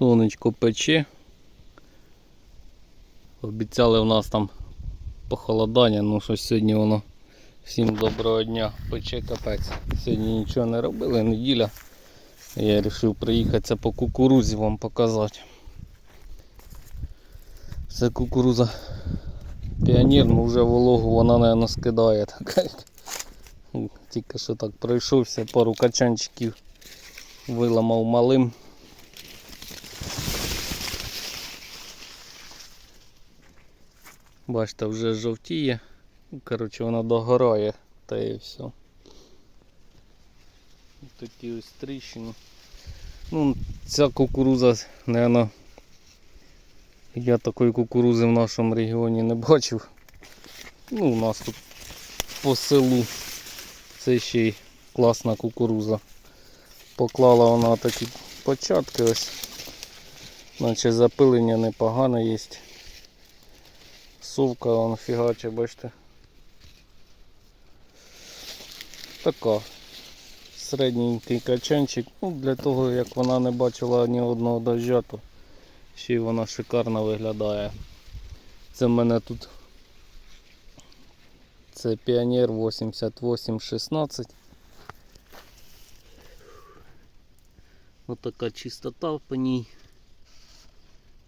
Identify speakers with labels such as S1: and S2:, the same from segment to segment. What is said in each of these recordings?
S1: Сонечко пече. Обіцяли в нас там похолодання, ну що сьогодні воно всім доброго дня, пече капець. Сьогодні нічого не робили, неділя. Я вирішив приїхатися по кукурузі вам показати. Це кукуруза піонер, ну вже вологу вона, мабуть, скидає. Така. Тільки що так пройшовся, пару качанчиків виламав малим. Бачите, вже жовтіє. Ну, Коротше, вона догорає, та і все. Такі ось тріщини. Ну, ця кукуруза, наверное, я такої кукурузи в нашому регіоні не бачив. Ну, у нас тут по селу це ще й класна кукуруза. Поклала вона такі початки ось. Наче запилення непогане є. Совка вон фігаче, бачите. Така. Середненький качанчик. Ну, для того як вона не бачила ні одного дождя, то ще й вона шикарно виглядає. Це в мене тут це Піонер 8816. Ось така чистота по ній.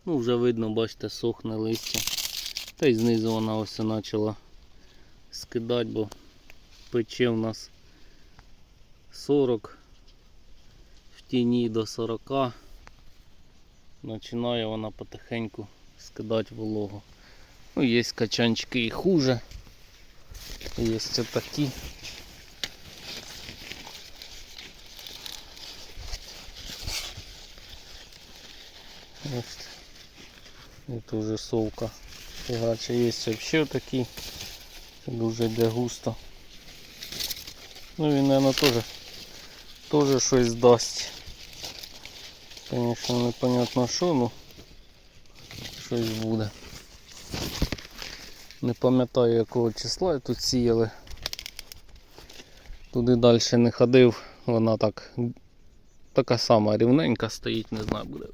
S1: Ну, вже видно, бачите, сохне листя. Та й знизу вона ось почала скидати, бо пече у нас 40 в тіні до 40. Починає вона потихеньку скидати вологу. Ну, є качанчики і хуже. Є такі. Ось. Это уже совка. Фігаче є ще такі. Дуже йде густо. Ну він, наверное, теж теж щось дасть. Звісно, непонятно що, ну щось буде. Не пам'ятаю якого числа я тут сіяли. Туди далі не ходив, вона так така сама рівненька стоїть, не знаю буде.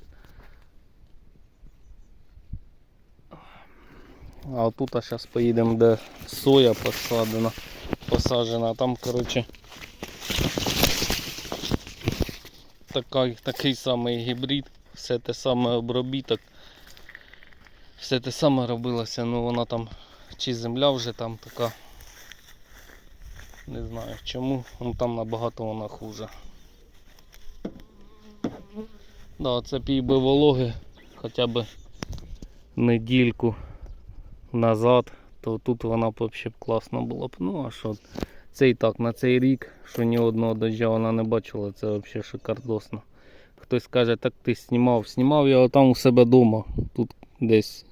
S1: А тут зараз поїдемо, де соя посадена, посаджена, а там коротше така, такий самий гібрид, все те саме обробіток, все те саме робилося, ну вона там чи земля вже там така. Не знаю чому, ну там набагато вона хуже. Да, це пій би вологи хоча б недільку назад, то тут вона б взагалі класно була б. Ну а що, це і так на цей рік, що ні одного дождя вона не бачила, це взагалі шикардосно. Хтось каже, так ти знімав. Знімав я отам у себе вдома. Тут десь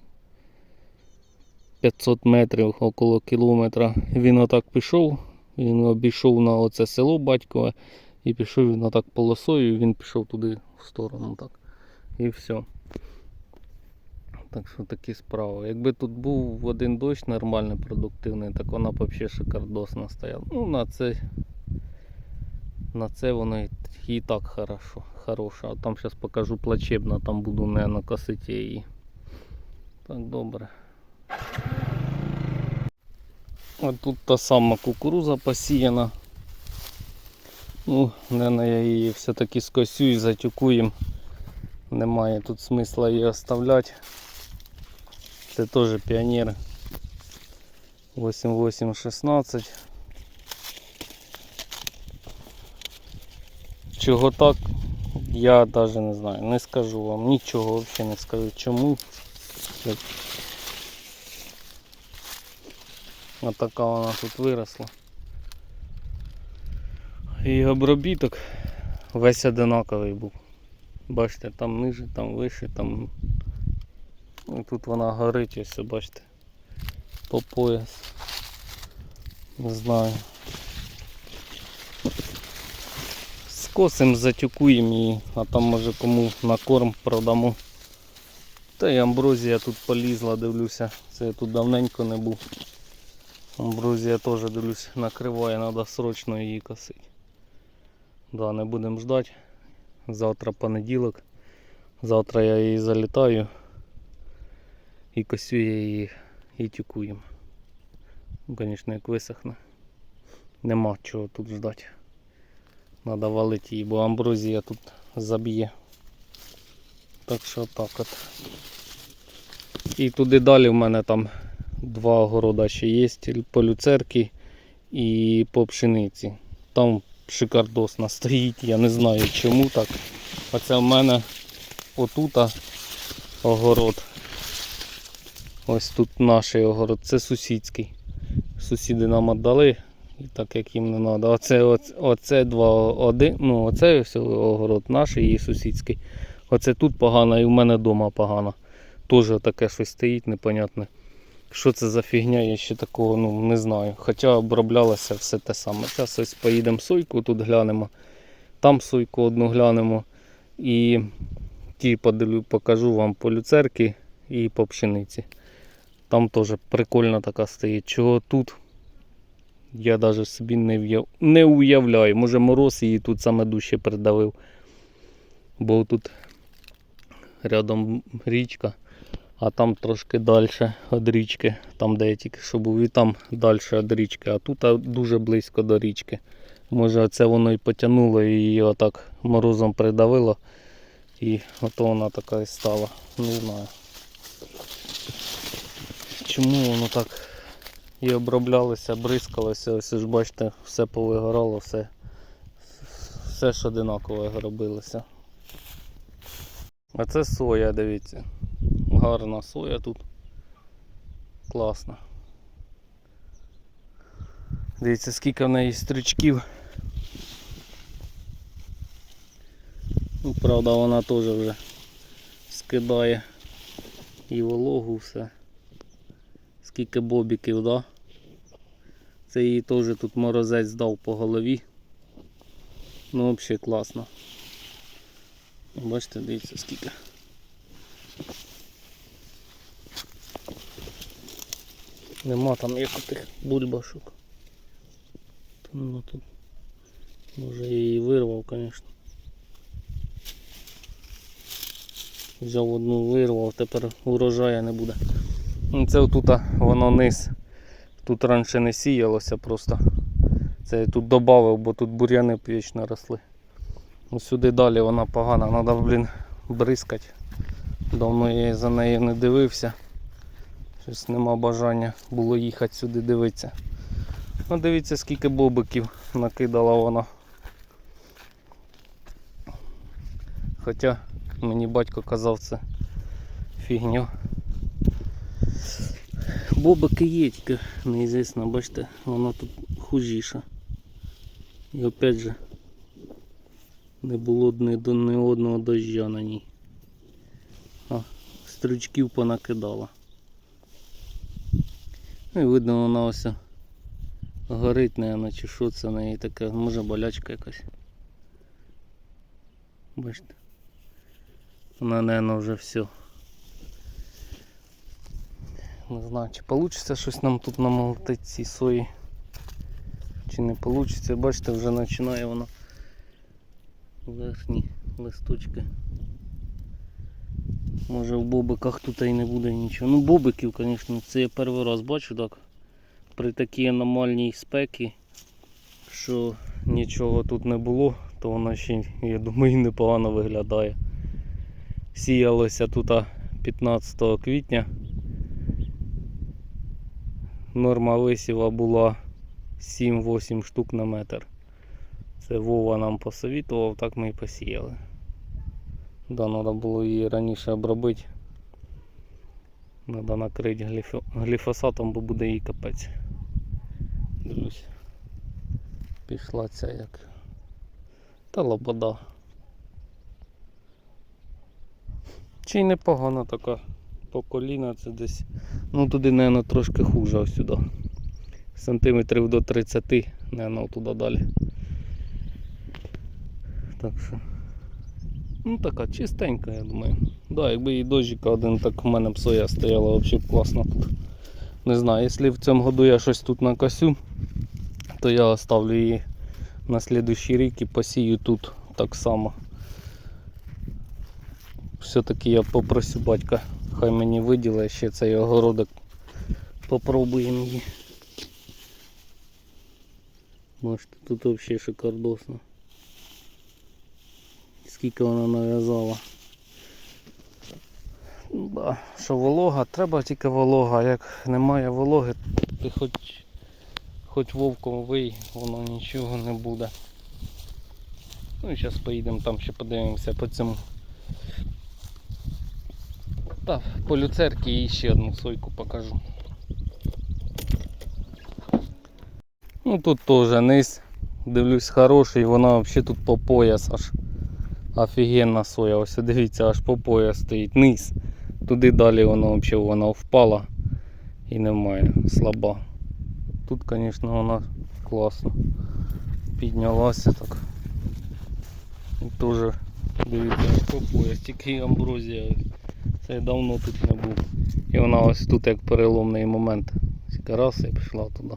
S1: 500 метрів, около кілометра. Він отак пішов, він обійшов на оце село батькове і пішов він отак полосою, і він пішов туди в сторону. так. І все. Так що такі справи. Якби тут був один дощ нормальний, продуктивний, так вона б взагалі шикардосно стояла. Ну на це на це воно і, так хорошо, хороша. А там зараз покажу плачебно, там буду не косити її. Так добре. Ось тут та сама кукуруза посіяна. Ну, наверное, я її все-таки скосю і затюкуємо. Немає тут смисла її оставляти. Це теж піонер 8816. Чого так, я навіть не знаю, не скажу вам, нічого взагалі не скажу чому. Отака вона тут виросла. І обробіток весь одинаковий був. Бачите, там ниже, там вище, там тут вона горить, ось бачите, по пояс. Не знаю. Скосим, затюкуємо її, а там може кому на корм продамо. Та й амброзія тут полізла, дивлюся. Це я тут давненько не був. Амброзія теж дивлюсь накриває, треба срочно її косити. Да, не будемо ждати. Завтра понеділок. Завтра я її залітаю і косю я її і тюкуємо. Ну, звісно, як висохне. Нема чого тут ждати. Надо валити її, бо амброзія тут заб'є. Так що так от. І туди далі в мене там два огорода ще є по люцерки і по пшениці. Там шикардосна стоїть, я не знаю чому так. А це в мене отута огород. Ось тут наш огород, це сусідський. Сусіди нам віддали, і так як їм не треба. Оце, оце, оце два один, ну оце ось огород наш і сусідський. Оце тут погано і в мене вдома погано. Теж таке щось стоїть непонятне. Що це за фігня, я ще такого ну, не знаю. Хоча оброблялося все те саме. Зараз ось поїдемо сойку, тут глянемо. Там сойку одну глянемо. І ті подивлю, покажу вам по люцерки і по пшениці. Там теж прикольна така стоїть. Чого тут? Я навіть собі не, в'яв... не уявляю. Може мороз її тут саме дужче придавив. Бо тут рядом річка, а там трошки далі від річки, там де я тільки що був, і там далі від річки, а тут дуже близько до річки. Може це воно і потягнуло і її отак морозом придавило. І ото вона така і стала. Не знаю. Чому воно так і оброблялося, бризкалося, ось ж бачите, все повигорало, все, все ж одинаково робилося. А це соя, дивіться. Гарна соя тут. Класна. Дивіться, скільки в неї стрічків. Ну, правда, вона теж вже скидає і вологу все. Скільки бобіків, да? Це її теж тут морозець дав по голові. Ну взагалі класно. Бачите, дивіться скільки. Нема там як у тих бульбашок. Ну тут може я її вирвав, звісно. Взяв одну вирвав, тепер урожаю не буде. Ну, Це отут воно низ. Тут раніше не сіялося просто. Це я тут додав, бо тут бур'яни вічно росли. Ось сюди далі вона погана, треба, блін, бризкати. Давно я за нею не дивився. Щось нема бажання було їхати сюди дивитися. Ну дивіться скільки бобиків накидала вона. Хоча мені батько казав це фігня. Бобики є, тільки неізвісно, бачите, воно тут хужіше. І опять же не було ні, до- ні одного дождя на ній. А, стрючків понакидала. Ну і видно вона ось горить, наверное, чи що це в неї таке, може болячка якась. Бачите. Вона, наверное, вже все. Не знаю, чи вийде щось нам тут намолотити ці сої. Чи не вийде. Бачите, вже починає воно верхні листочки. Може в бобиках тут і не буде нічого. Ну бобиків, звісно, це я перший раз бачу так. При такій аномальній спекі, що нічого тут не було, то воно ще, я думаю, непогано виглядає. Сіялося тут 15 квітня. Норма висіва була 7-8 штук на метр. Це Вова нам посовітував, так ми і посіяли. Да, треба було її раніше обробити. Треба накрити гліфо... гліфосатом, бо буде їй капець. Дивлюсь. Пішла ця як. Та лобода. Чи й непогана така по коліна, це десь. Ну туди, мабуть, трошки хуже ось сюди. Сантиметрів до 30, мабуть, туди далі. Так що. Ну така чистенька, я думаю. Да, якби і дощика один, так в мене б соя стояла взагалі класно тут. Не знаю, якщо в цьому году я щось тут накосю, то я оставлю її на слідуючий рік і посію тут так само. все-таки я попросю батька, хай мені виділить ще цей огородок. Попробуємо її. Бачите, тут взагалі шикардосно. Скільки вона нав'язала. Ну Да, що волога, треба тільки волога. Як немає вологи, ти хоч, хоч вовком вий, воно нічого не буде. Ну і зараз поїдемо там ще подивимося по цьому. Та, по люцерки і ще одну сойку покажу. Ну тут теж низ, дивлюсь хороший, вона взагалі тут по пояс аж. Офігенна соя, ось дивіться, аж по пояс стоїть низ. Туди далі воно взагалі вона впала і немає, слаба. Тут, звісно, вона класно піднялася так. І теж дивіться по пояс, тільки амброзія. Це давно тут не був. І вона ось тут як переломний момент. Раз і пішла туди.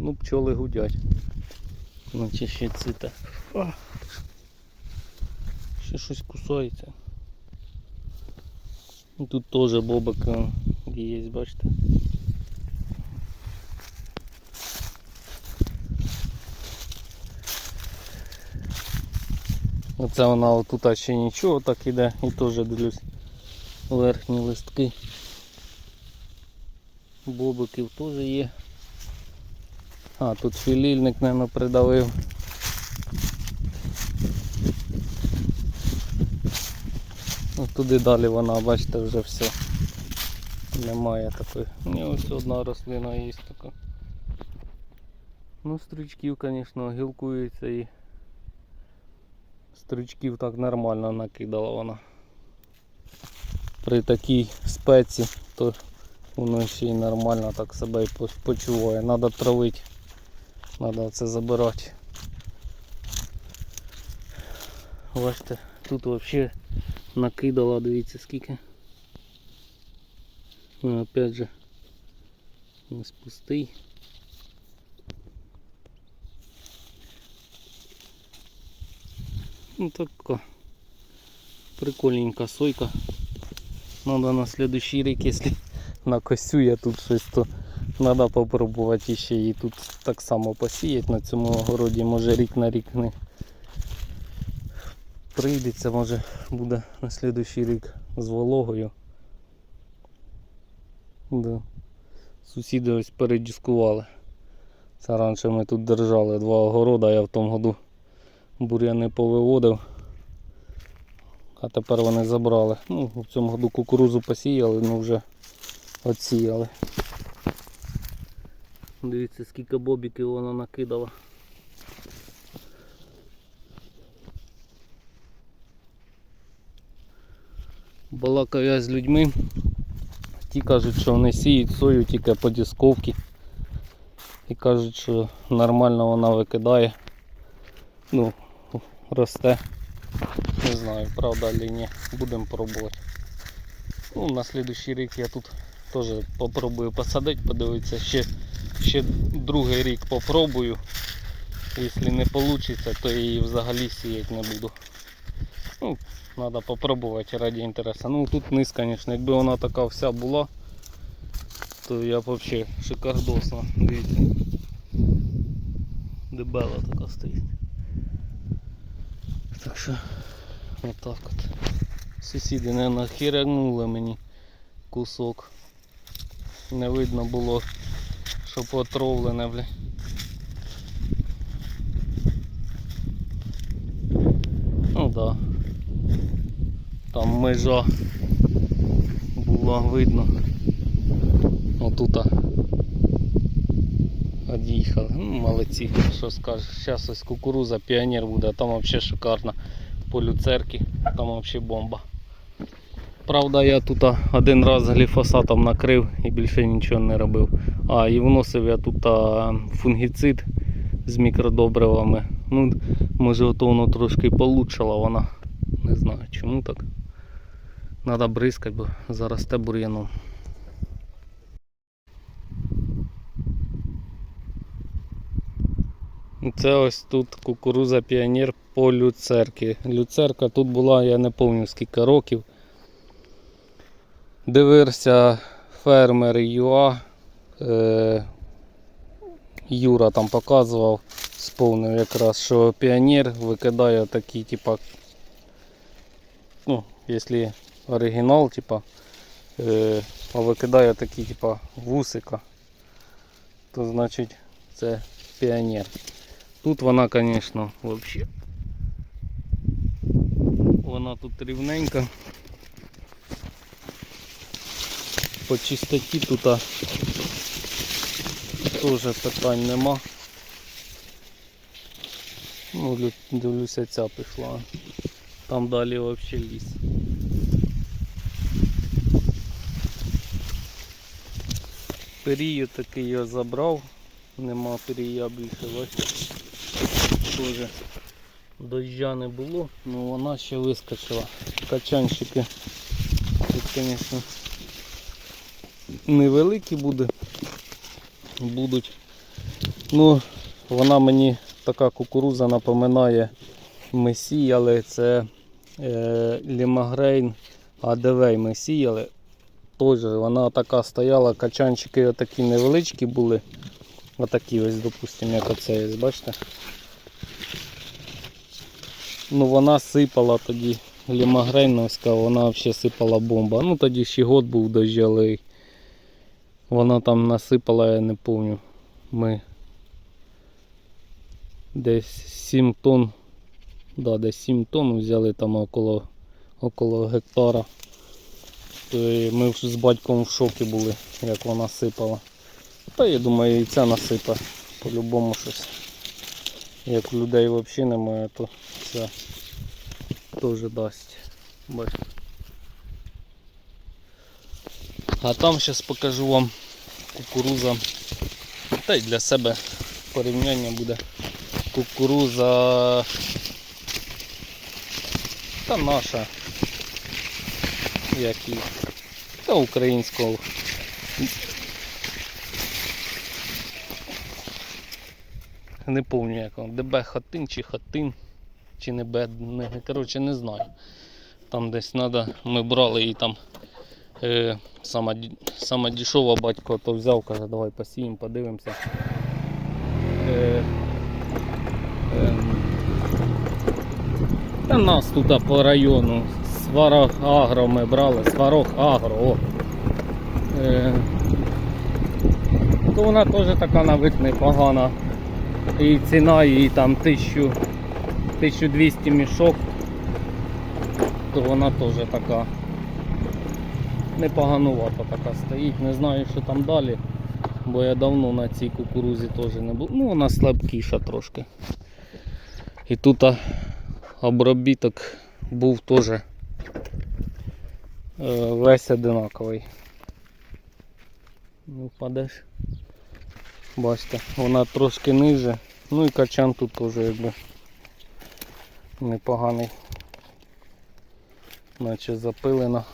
S1: Ну, пчоли гудять. Наче ще цвіте. А. Ще щось кусається. Тут теж бобок е, є, бачите. Оце вона отут ще нічого так іде і теж дивлюсь верхні листки. Бобиків теж є. А, тут філільник, мабуть, придавив. Ну, туди далі вона, бачите, вже все. Немає такої. Ні, ось одна рослина є така. Ну, стручків, звісно, гілкується і стручків так нормально накидала вона. При такій спеці, то воно ще й нормально так себе почуває. Надо травити. Надо це забирати. Бачите, тут взагалі накидала, дивіться скільки. Ну, опять же, ось пустий. Ну така прикольненька сойка. Надо на следующий рік, якщо накосю я тут щось, то треба попробувати ще її тут так само посіяти на цьому огороді. Може рік на рік не прийдеться, може буде на следующий рік з вологою. Да. Сусіди ось передіскували. Це раніше ми тут держали два огорода, я в тому году бур'яни повиводив. А тепер вони забрали. Ну, в цьому году кукурузу посіяли, ну вже отсіяли. Дивіться, скільки бобіків вона накидала. Балакав я з людьми. Ті кажуть, що вони сіють сою тільки по дісковці. І кажуть, що нормально вона викидає. Ну, росте. Не знаю, правда чи ні. Будемо пробувати. Ну, на слідуючий рік я тут теж попробую посадити, подивитися. Ще, ще другий рік попробую. Якщо не вийде, то її взагалі сіяти не буду. Ну, треба попробувати раді інтересу. Ну тут низ, звісно, якби вона така вся була, то я б взагалі шикардосно. Дивіться. Дебела така стоїть. Так що отак от. Сусіди не нахірягнули мені кусок. Не видно було, що потровлене, бля. Ну да. Там межа була видно. Отута. Од'їхали. Ну, молодці, що скажеш. Зараз ось кукуруза, піонер буде, там взагалі шикарно. По люцерки, там взагалі бомба. Правда, я тут один раз гліфосатом накрив і більше нічого не робив. А, і вносив я тут фунгіцид з мікродобривами. Ну, може ото воно трошки получило вона. Не знаю чому так. Треба бризкати, бо заросте бур'яном. Це ось тут кукуруза піонер по люцерки. Люцерка тут була, я не пам'ятаю скільки років. Дивився фермер ЮА. Е, Юра там показував, сповнив якраз, що піонер викидає такі, типа, ну, якщо оригінал, типа, е, а викидає такі, типа, вусика, то значить це піонер. Тут вона, звісно, взагалі. Вона тут рівненька. По чистоті тут теж питань нема. Ну, дивлюся, ця пішла. Там далі взагалі ліс. Перію такий я забрав. Нема перія більше, бачите. Теж дождя не було, але вона ще вискочила. Качанчики тут, звісно, невеликі буде. Будуть. Ну, вона мені така кукуруза напоминає ми сіяли. Це е, Лімагрейн АДВ ми сіяли. Вона така стояла, качанчики отакі невеличкі були. Отакі ось, допустимо, як оце бачите? Ну вона сипала тоді лімагрейновська, вона взагалі сипала бомба. Ну тоді ще год був дощовий. Вона там насипала, я не пам'ятаю. Ми десь 7 тонн. Да, десь 7 тонн взяли там около, около гектара. То ми з батьком в шокі були, як вона сипала. Та я думаю, і ця насипа по-любому щось. Як у людей взагалі немає, то це теж дасть. Бачите. А там зараз покажу вам кукуруза. Та й для себе порівняння буде кукуруза та наша. Як і та українського. Не пам'ятаю як він. ДБ Хатин чи Хатин, чи не Б, не, коротше не знаю. Там десь треба, ми брали і там е, сама, сама дешева батько то взяв, каже, давай посіємо, подивимося. Е, е, та нас тут по району Сварог Агро ми брали, Сварог Агро. О. Е, то вона теж така на вид непогана. І ціна її там 1000, 1200 мішок, то вона теж така непоганувата така стоїть. Не знаю, що там далі, бо я давно на цій кукурузі теж не був. Ну вона слабкіша трошки. І тут обробіток був теж е, весь одинаковий. Ну, впадеш. Бачите, вона трошки ниже. Ну і качан тут теж якби непоганий. Наче запилена.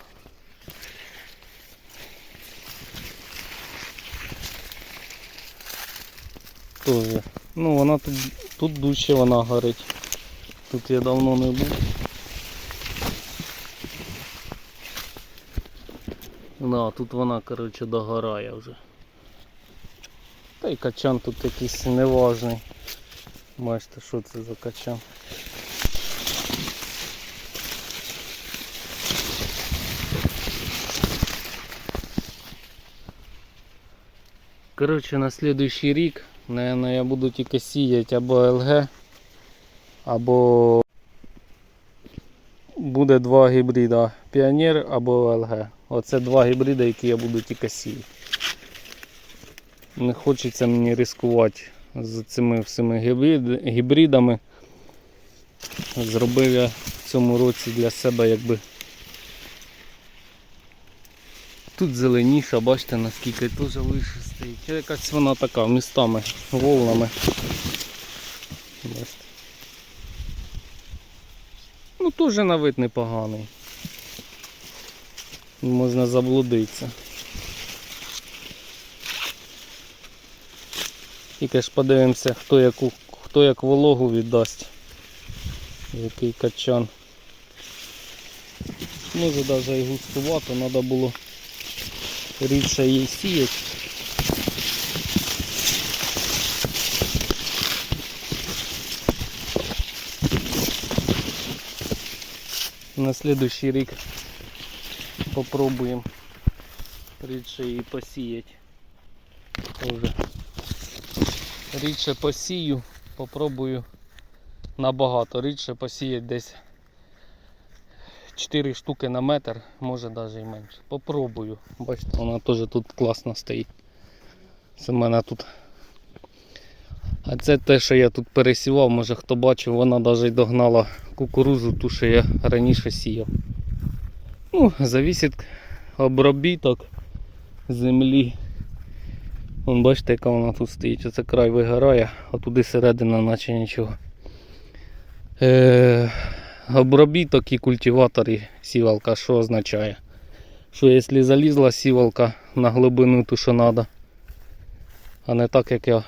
S1: Тоже. Ну вона тут, тут дужче вона горить. Тут я давно не був. Да, тут вона, коротше, догорає вже. Та й качан тут якийсь неважний. Бачите, що це за качан. Коротше, на слідуючий рік, наверное, я буду тільки сіяти або ЛГ, або буде два гібрида Піонер або ЛГ. Оце два гібриди, які я буду тільки сіяти. Не хочеться мені ризикувати з цими всіми гібридами. Зробив я в цьому році для себе якби. Тут зеленіша, бачите наскільки теж вище стоїть. Якась вона така містами, волнами. Ну теж на вид непоганий. Можна заблудитися. Тільки ж подивимося, хто яку, хто як вологу віддасть. Який качан. Може навіть і густувато, треба було рідше її сіяти. На следующий рік попробуємо рідше її посіяти. Уже. Рідше посію, попробую набагато рідше посіяти десь 4 штуки на метр, може навіть і менше. Попробую. Бачите, вона теж тут класно стоїть. Це в мене тут. А це те, що я тут пересівав, може хто бачив, вона навіть догнала кукурузу, ту, що я раніше сіяв. Ну, завісить обробіток землі. Вон бачите, яка вона тут стоїть. Оце край вигорає, а туди середина наче нічого. Е, обробіток і культиватор і сівалка, що означає? Що якщо залізла сівалка на глибину ту, що треба, а не так як я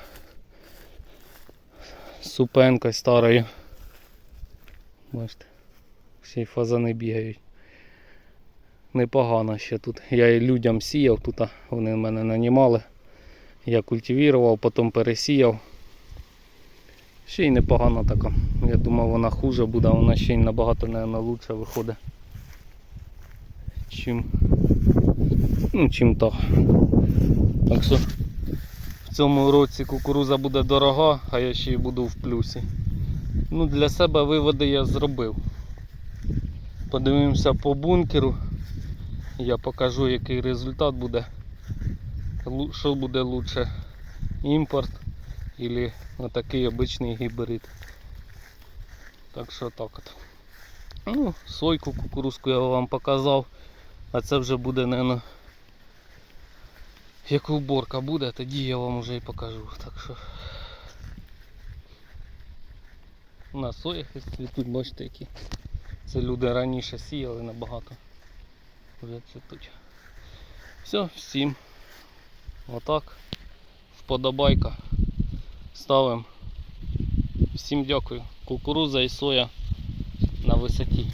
S1: супенкою старою. Бачите, всі фазани бігають. Непогано ще тут. Я і людям сіяв тут, вони мене нанімали. Я культивував, потім пересіяв. Ще й непогано така. Я думав вона хуже буде, вона ще й набагато, мабуть, лучше виходить. Чим. Ну, чим то. Так що в цьому році кукуруза буде дорога, а я ще й буду в плюсі. Ну, для себе виводи я зробив. Подивимося по бункеру. Я покажу, який результат буде. Що буде лучше? Імпорт или отакий обичний гібрид. Так що так от. Ну, сойку кукурузку я вам показав. А це вже буде, наверное, як уборка буде, тоді я вам вже і покажу. Так що на соях цвітуть, бачите які. Це люди раніше сіяли набагато. Вже цвітуть. Все, всім. Отак. Вподобайка. Ставимо. Всім дякую. Кукуруза і соя на висоті.